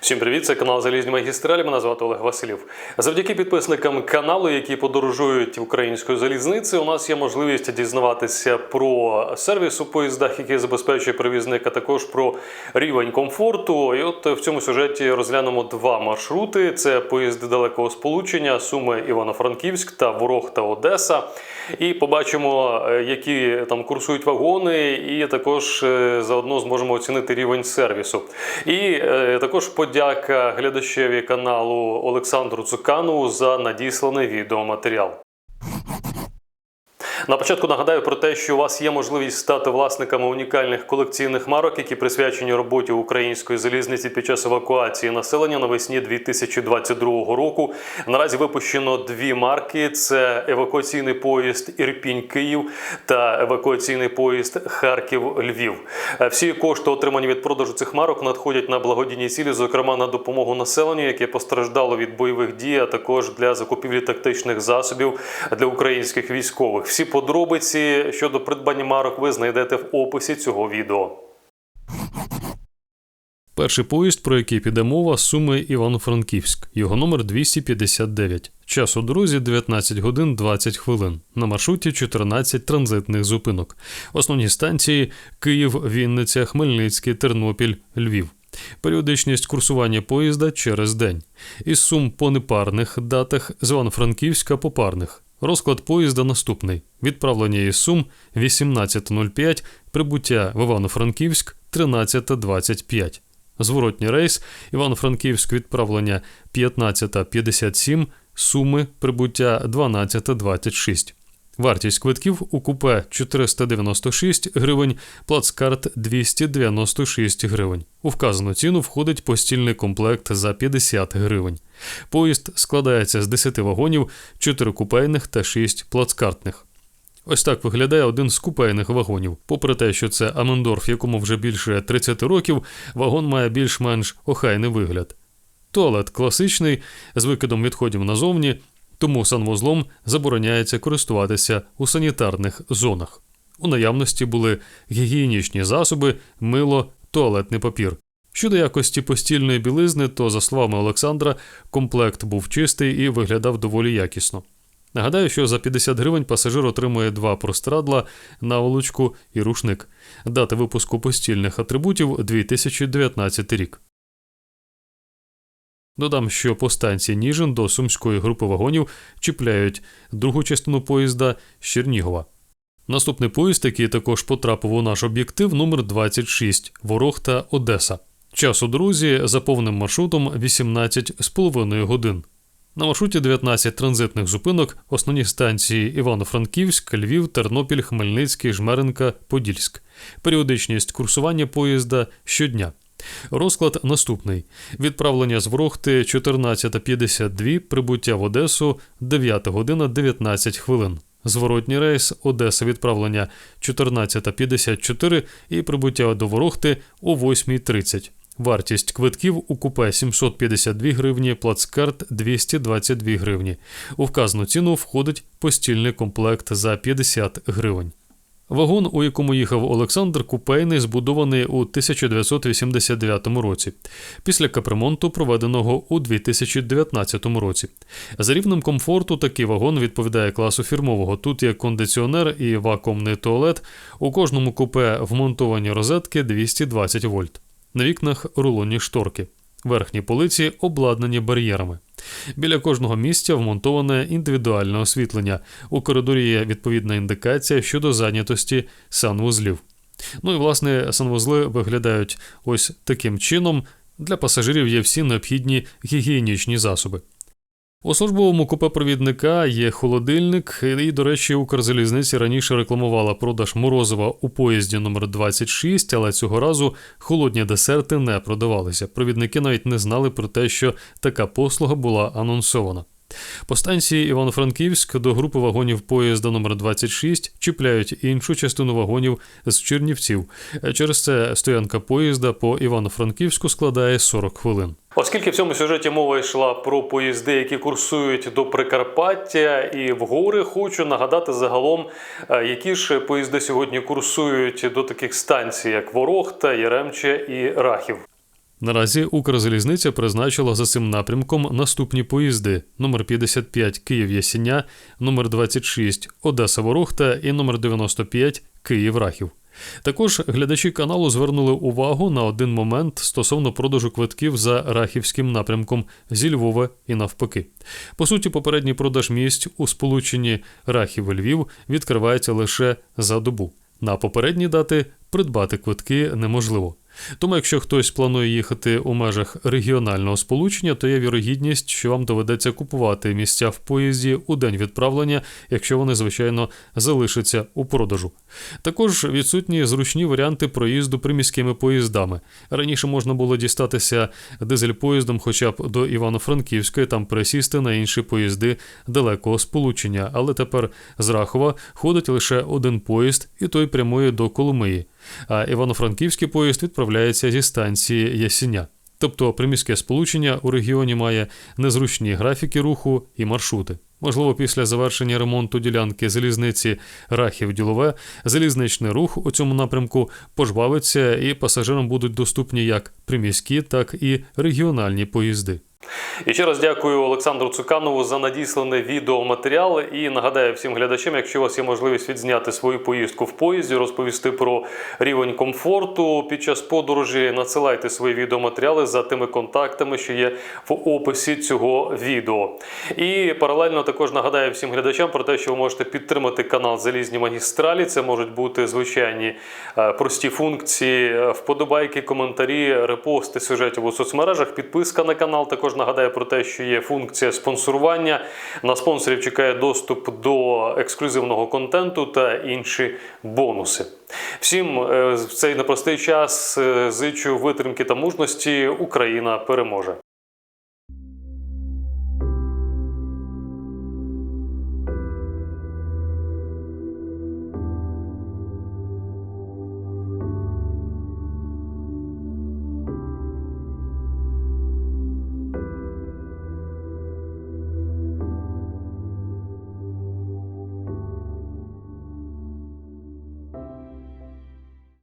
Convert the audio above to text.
Всім привіт, це канал Залізні магістралі. Мене звати Олег Василів. Завдяки підписникам каналу, які подорожують українською залізницею, у нас є можливість дізнаватися про сервіс у поїздах, який забезпечує перевізник, а також про рівень комфорту. І от в цьому сюжеті розглянемо два маршрути: це поїзди далекого сполучення, Суми Івано-Франківськ та Ворог та Одеса. І побачимо, е, які там курсують вагони, і також е, заодно зможемо оцінити рівень сервісу. І е, також подяка глядачеві каналу Олександру Цукану за надісланий відеоматеріал. На початку нагадаю про те, що у вас є можливість стати власниками унікальних колекційних марок, які присвячені роботі української залізниці під час евакуації населення навесні 2022 року. Наразі випущено дві марки: це евакуаційний поїзд Ірпінь Київ та евакуаційний поїзд Харків Львів. Е, Всі кошти, отримані від продажу цих марок, надходять на благодійні цілі, зокрема на допомогу населенню, яке постраждало від бойових дій, а також для закупівлі тактичних засобів для українських військових. Всі подробиці щодо придбання марок ви знайдете в описі цього відео. Перший поїзд, про який піде мова, Суми Івано-Франківськ. Його номер 259. Час у дорозі 19 годин 20 хвилин. На маршруті 14 транзитних зупинок. Основні станції Київ, Вінниця, Хмельницький, Тернопіль, Львів. Періодичність курсування поїзда через день. Із сум по непарних датах з Івано-Франківська по парних. Розклад поїзда наступний: відправлення із Сум 18.05, прибуття в Івано-Франківськ 13.25. Зворотній рейс Івано-Франківськ відправлення 15.57, Суми прибуття 12.26. Вартість квитків у купе 496 гривень, плацкарт 296 гривень. У вказану ціну входить постільний комплект за 50 гривень. Поїзд складається з 10 вагонів, 4 купейних та 6 плацкартних. Ось так виглядає один з купейних вагонів. Попри те, що це Амендорф, якому вже більше 30 років, вагон має більш-менш охайний вигляд. Туалет класичний, з викидом відходів назовні, тому санвузлом забороняється користуватися у санітарних зонах. У наявності були гігієнічні засоби, мило, туалетний папір. Щодо якості постільної білизни, то, за словами Олександра, комплект був чистий і виглядав доволі якісно. Нагадаю, що за 50 гривень пасажир отримує два прострадла, наволочку і рушник. Дата випуску постільних атрибутів 2019 рік. Додам, що по станції Ніжин до сумської групи вагонів чіпляють другу частину поїзда Чернігова. Наступний поїзд, який також потрапив у наш об'єктив, номер 26 Ворог та Одеса. Час у дорозі за повним маршрутом 18,5 годин. На маршруті 19 транзитних зупинок, основні станції Івано-Франківськ, Львів, Тернопіль, Хмельницький, Жмеринка, Подільськ. Періодичність курсування поїзда щодня. Розклад наступний: відправлення з Ворохти 14.52, прибуття в Одесу 9 година 19 хвилин. Зворотній рейс Одеса відправлення 14.54 і прибуття до Ворохти о 8.30. Вартість квитків у купе 752 гривні, плацкарт 222 гривні. У вказану ціну входить постільний комплект за 50 гривень. Вагон, у якому їхав Олександр Купейний, збудований у 1989 році, після капремонту, проведеного у 2019 році. За рівнем комфорту такий вагон відповідає класу фірмового. Тут є кондиціонер і вакуумний туалет. У кожному купе вмонтовані розетки 220 вольт. На вікнах рулонні шторки. Верхні полиці обладнані бар'єрами. Біля кожного місця вмонтоване індивідуальне освітлення. У коридорі є відповідна індикація щодо зайнятості санвузлів. Ну і власне санвузли виглядають ось таким чином. Для пасажирів є всі необхідні гігієнічні засоби. У службовому купе провідника є холодильник, і, до речі, Укрзалізниці раніше рекламувала продаж морозива у поїзді номер 26 але цього разу холодні десерти не продавалися. Провідники навіть не знали про те, що така послуга була анонсована. По станції Івано-Франківськ до групи вагонів поїзда номер 26 чіпляють іншу частину вагонів з Чернівців. Через це стоянка поїзда по Івано-Франківську складає 40 хвилин. Оскільки в цьому сюжеті мова йшла про поїзди, які курсують до Прикарпаття і в гори, хочу нагадати загалом, е, які ж поїзди сьогодні курсують до таких станцій, як Ворохта, Яремче і Рахів. Наразі Укрзалізниця призначила за цим напрямком наступні поїзди: номер 55 Київ Ясіня, номер 26 Одеса Ворохта і номер 95 Київ Рахів. Також глядачі каналу звернули увагу на один момент стосовно продажу квитків за рахівським напрямком зі Львова і навпаки. По суті, попередній продаж місць у сполученні Рахів Львів відкривається лише за добу. На попередні дати придбати квитки неможливо. Тому, якщо хтось планує їхати у межах регіонального сполучення, то є вірогідність, що вам доведеться купувати місця в поїзді у день відправлення, якщо вони, звичайно, залишаться у продажу. Також відсутні зручні варіанти проїзду приміськими поїздами. Раніше можна було дістатися дизель-поїздом хоча б до Івано-Франківська і там пересісти на інші поїзди далекого сполучення, але тепер з Рахова ходить лише один поїзд, і той прямує до Коломиї. А Івано-Франківський поїзд відправляється зі станції Ясіня. Тобто приміське сполучення у регіоні має незручні графіки руху і маршрути. Можливо, після завершення ремонту ділянки залізниці Рахів-Ділове залізничний рух у цьому напрямку пожбавиться і пасажирам будуть доступні як приміські, так і регіональні поїзди. І ще раз дякую Олександру Цуканову за надісланий відеоматеріал. І нагадаю всім глядачам, якщо у вас є можливість відзняти свою поїздку в поїзді, розповісти про рівень комфорту під час подорожі, надсилайте свої відеоматеріали за тими контактами, що є в описі цього відео. І паралельно також нагадаю всім глядачам про те, що ви можете підтримати канал Залізні магістралі. Це можуть бути звичайні е, прості функції, е, вподобайки, коментарі, репости сюжетів у соцмережах, підписка на канал. Також нагадаю про те, що є функція спонсорування. На спонсорів чекає доступ до ексклюзивного контенту та інші бонуси. Всім е, в цей непростий час е, зичу витримки та мужності. Україна переможе.